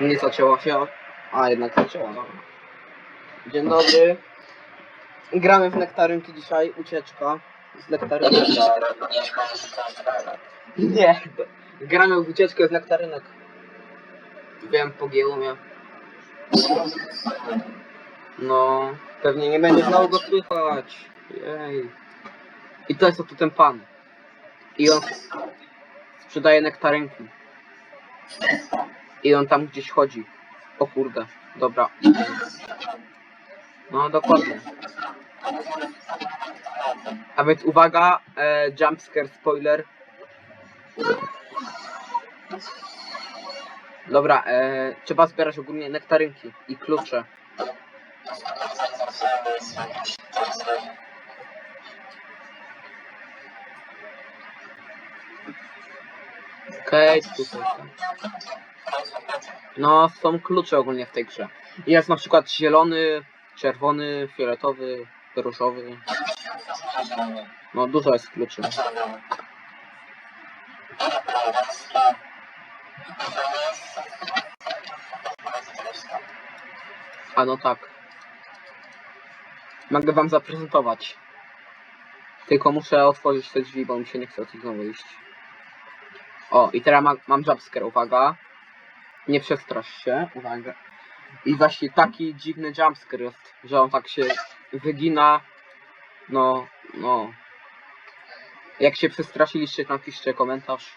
Nie zacięło się. A, jednak zacięło, dobra. Dzień dobry. Gramy w nektarynki dzisiaj, ucieczka. Z nektarynek. Nie. Gramy w ucieczkę z nektarynek. Wiem, pogięło mnie. No, pewnie nie będzie znowu go słychać. Jej. I to jest oto ten pan. I on sprzedaje nektarynki. I on tam gdzieś chodzi. O kurde, dobra. No dokładnie. A więc uwaga, e, jumpscare spoiler. Dobra, e, trzeba zbierać ogólnie nektarynki i klucze. Okej, tutaj. tak. No, są klucze ogólnie w tej grze. Jest na przykład zielony, czerwony, fioletowy, różowy. No, dużo jest kluczy. A no tak. Mogę wam zaprezentować. Tylko muszę otworzyć te drzwi, bo mi się nie chce od znowu iść. O, i teraz ma, mam jumpscare, uwaga. Nie przestrasz się, uwaga. I właśnie taki dziwny jumpscare jest, że on tak się wygina. No, no. Jak się przestraszyliście, napiszcie komentarz.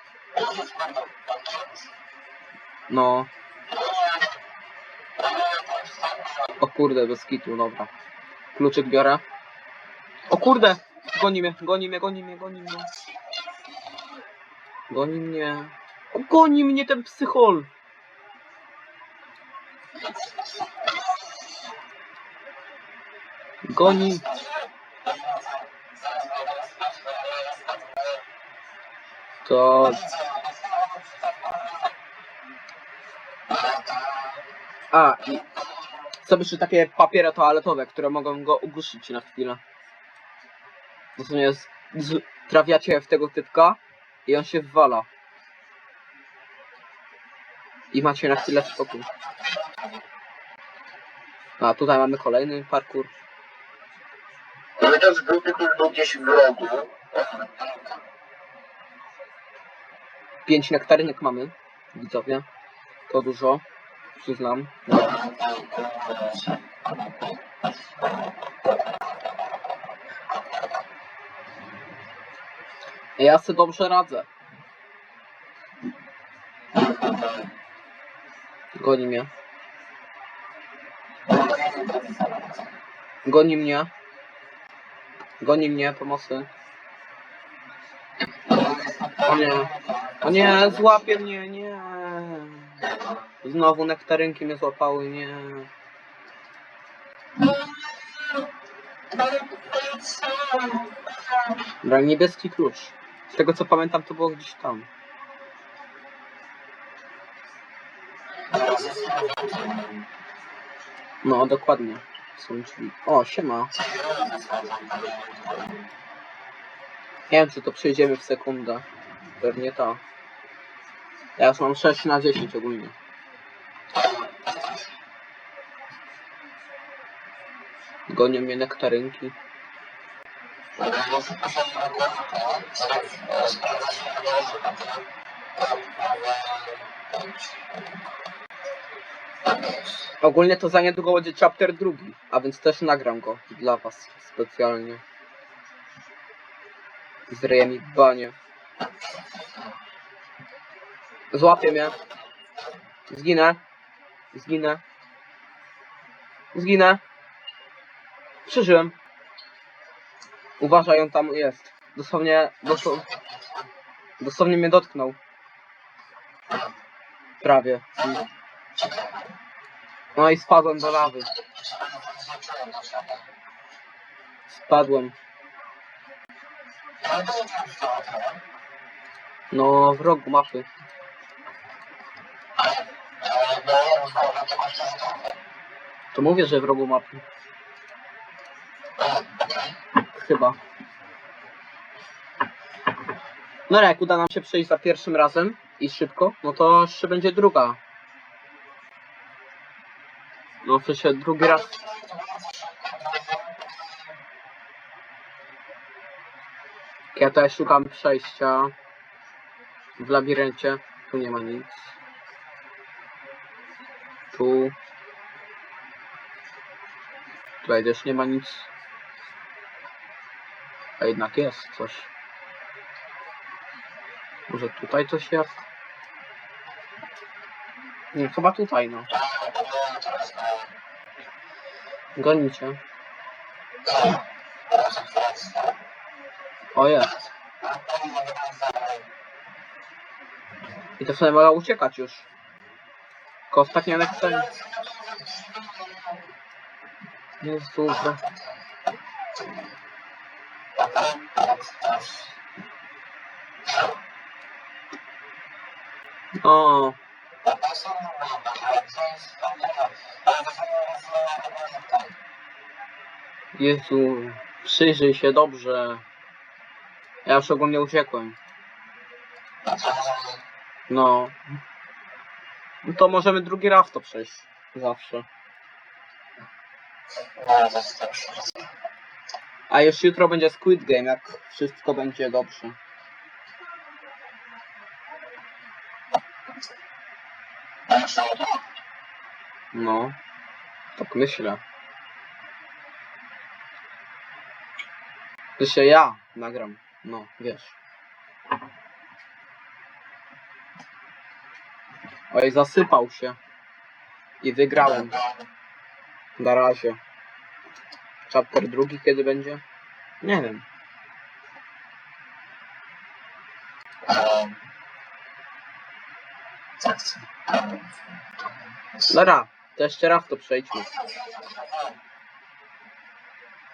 No. O kurde, bez kitu, dobra. Kluczyk biorę. O kurde! Goni mnie, goni mnie, goni mnie, goni mnie. Goni mnie. O, goni mnie ten psychol! Goni. To... A, i są jeszcze takie papiery toaletowe, które mogą go ugłuszyć na chwilę. Z, z, trafiacie w tego typka i on się wywala. I macie na chwilę spokój. A tutaj mamy kolejny parkour. Pamiętasz grupy, który był gdzieś w rogu? Pięć nektarynek mamy, widzowie. To dużo, przyznam. Ja sobie dobrze radzę. Goni mnie. Goni mnie. Goni mnie, pomocy. O nie. O nie, złapie mnie, nie. Znowu nektarynki mnie złapały, nie. Dobra, niebieski klucz. Z tego co pamiętam, to było gdzieś tam. No, dokładnie. Są drzwi. O, siema. Nie wiem, czy to przejdziemy w sekundę. Pewnie to. Ja już mam 6 na 10 ogólnie. Gonią mnie nektarynki. Ogólnie to za niedługo będzie chapter drugi, a więc też nagram go dla was specjalnie. Z ryjem i banie. Złapie mnie. Zginę. Zginę. Zginę. Przeżyłem. Uważaj, on tam jest. Dosłownie, dosłownie, dosłownie mnie dotknął. Prawie. No i spadłem do lawy. Spadłem. No, w rogu mapy. To mówię, że w rogu mapy. Chyba. No jak uda nam się przejść za pierwszym razem i szybko, no to jeszcze będzie druga. No przecież drugi raz. Ja tutaj szukam przejścia w labiryncie. Tu nie ma nic. Tu. Tutaj też nie ma nic. A jednak jest coś. Może tutaj coś jest? Nie, chyba tutaj no. Gonicie. O jest. I to sobie mogła uciekać już. Tylko ostatnia lekcja. Jezu. O, Jezu, przyjrzyj się dobrze. Ja już ogólnie uciekłem. No. No to możemy drugi raz to przejść. Zawsze. A już jutro będzie Squid Game, jak wszystko będzie dobrze. No. Tak myślę. To się ja nagram. No, wiesz. Oj, zasypał się. I wygrałem. Na razie. Chapter drugi kiedy będzie? Nie wiem. Dobra, to jeszcze raz to przejdźmy.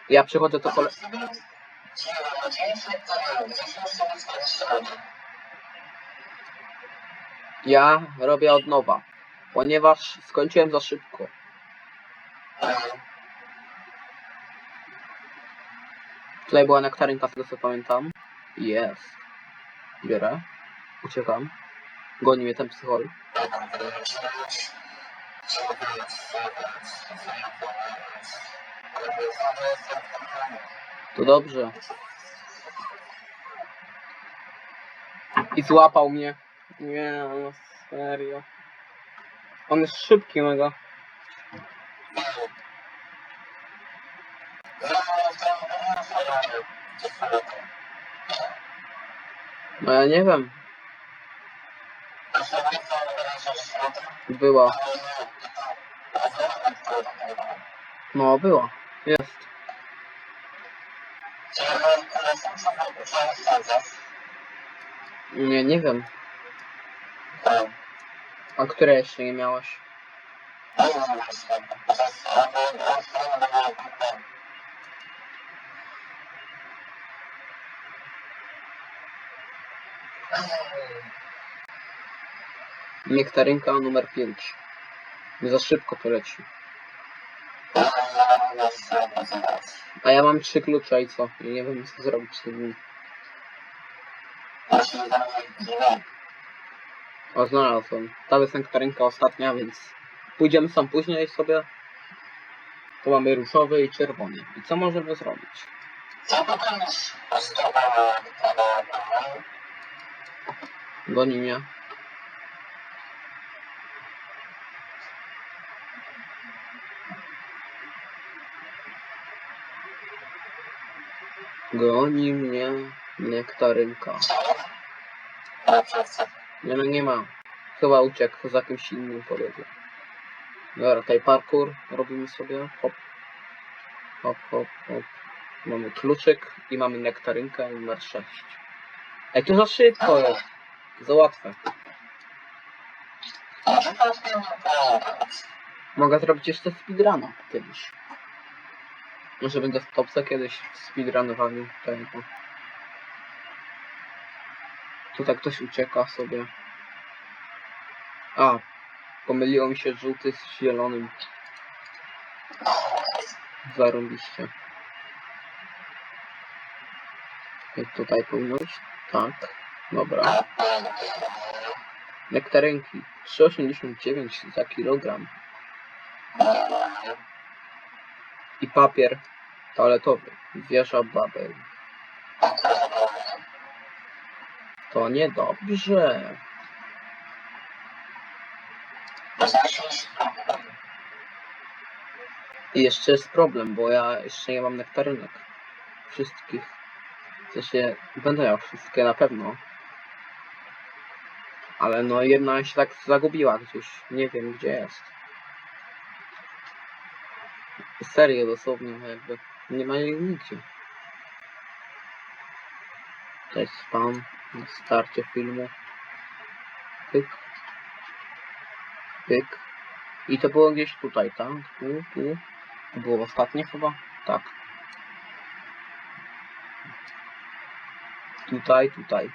Ja przychodzę do kole... Ja robię od nowa, ponieważ skończyłem za szybko. Tutaj była nektarynka, tego co pamiętam. Jest. Biorę. Uciekam. Goni mnie ten psychol. To dobrze. I złapał mnie. Nie, no serio. On jest szybki mega. Nie wiem. Była. No była. Jest. Nie, nie wiem. A które jeszcze nie miałeś? Nektarynka numer 5. Za szybko to leci. A ja mam trzy klucze i co? I nie wiem co zrobić z nimi. O, znalazłem. Ta jest ostatnia, więc pójdziemy sam później sobie. Tu mamy różowy i czerwony. I co możemy zrobić? Goni mnie. Goni mnie nektarynka. Nie no nie ma. Chyba uciekł za kimś innym powiedzmy. Dobra, tutaj parkour robimy sobie. Hop. Hop, hop, hop. Mamy kluczyk i mamy nektarynkę numer 6. Ej, to za szybko jest. Za łatwe. Mogę zrobić jeszcze speedruna kiedyś. Może będę w topce kiedyś speedrunowaniu tego. Tutaj ktoś ucieka sobie. A, pomyliło mi się żółty z zielonym. Zarąbiście. Jak tutaj powinno? Tak. Dobra. Nektarynki. 3,89 za kilogram. I papier toaletowy. Wieża Babel. To niedobrze. I jeszcze jest problem, bo ja jeszcze nie mam nektarynek. Wszystkich. W sensie, będę miał wszystkie na pewno. Ale no jedna się tak zagubiła gdzieś. Nie wiem gdzie jest. Serio dosłownie jakby. Nie ma jej nigdzie. To jest spam na starcie filmu. Pyk. Pyk. I to było gdzieś tutaj, tak? Tu, tu. To było ostatnie chyba? Tak. Tutaj, tutaj.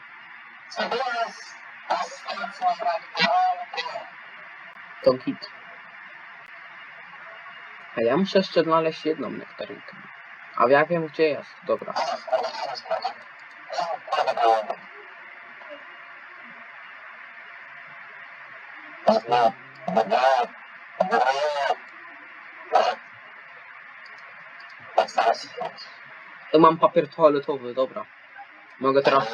To git. A ja muszę jeszcze znaleźć jedną nektarynkę. A ja wiem gdzie jest. Dobra. Mam papier toaletowy, dobra. Mogę teraz...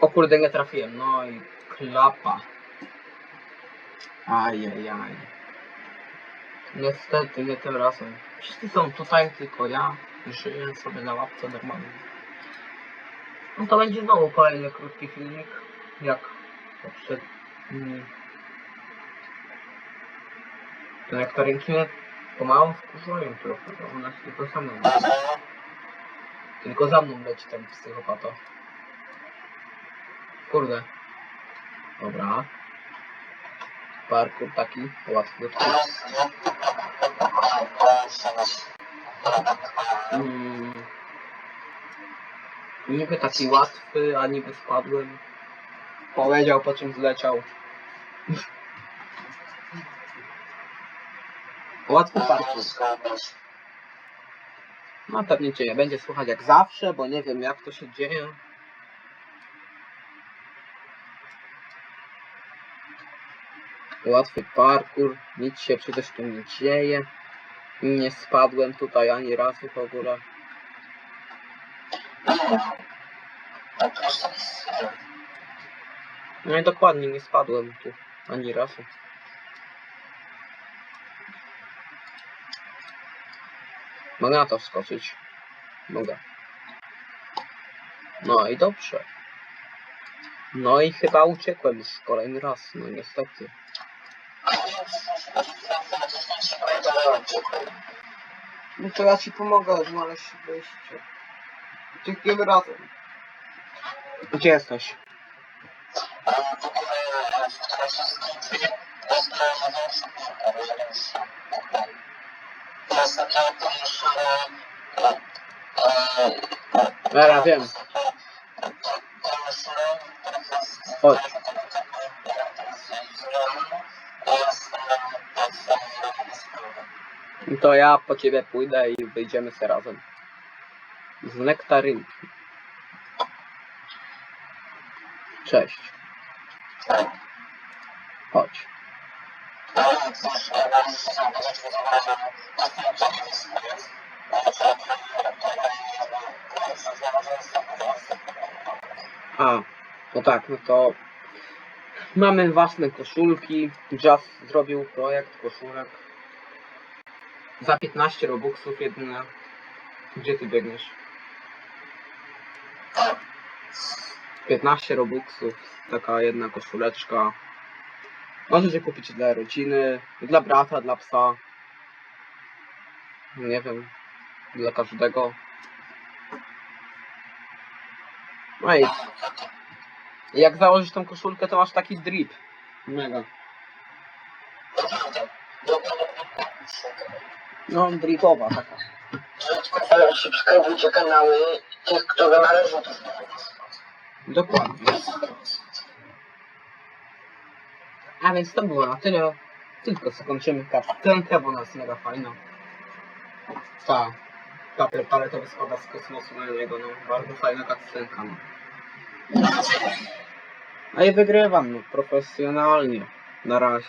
O kurde, nie trafiłem. No i klapa. Ajajaj. Niestety, nie tym razem. Wszyscy są tutaj, tylko ja żyję sobie na łapce normalnie. No to będzie znowu kolejny krótki filmik, jak poprzedni. To nektarynki pomału wkurzają trochę, bo one tylko za mną. Tylko za mną leci ten psychopata. Kurde. Dobra. Parkour taki łatwy. Mm. Niby taki łatwy, a niby spadłem. Powiedział po czym zleciał. Łatwy parkour. No pewnie cię nie będzie słuchać jak zawsze, bo nie wiem jak to się dzieje. Łatwy parkour, nic się przecież tu nie dzieje. Nie spadłem tutaj ani razu w ogóle. No i dokładnie nie spadłem tu ani razu. Mogę na to wskoczyć. Mogę. No i dobrze. No i chyba uciekłem już kolejny raz, no niestety. No to ja ci pomogę znaleźć wyjście. Tym razem. Gdzie jesteś? Dobra, wiem. Chodź. To ja po ciebie pójdę i wyjdziemy sobie razem. Z nektarynki. Cześć. Chodź. A, no tak, no to mamy własne koszulki. Jazz zrobił projekt koszulek. Za 15 robuxów jedyne. Gdzie ty biegniesz? 15 robuxów, taka jedna koszuleczka. Możecie kupić dla rodziny, dla brata, dla psa. Nie wiem, dla każdego. No i jak założysz tą koszulkę, to masz taki drip. Mega. No, dripowa taka. Subskrybujcie kanały tych, które należą do Dokładnie. A więc to było na tyle. Tylko zakończymy kapitenkę, bo jest mega fajna. Ta. Papier paletowy spada z kosmosu na niego, no. Bardzo fajna kapitenka, no. A ja wygrywam, no, profesjonalnie. Na razie.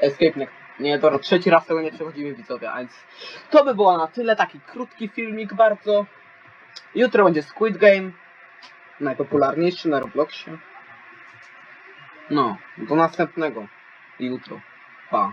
Escape nie, nie, dobra, trzeci raz tego nie przechodzimy widzowie, a więc to by było na tyle, taki krótki filmik bardzo. Jutro będzie Squid Game, najpopularniejszy na Robloxie. No, do następnego jutro. Pa.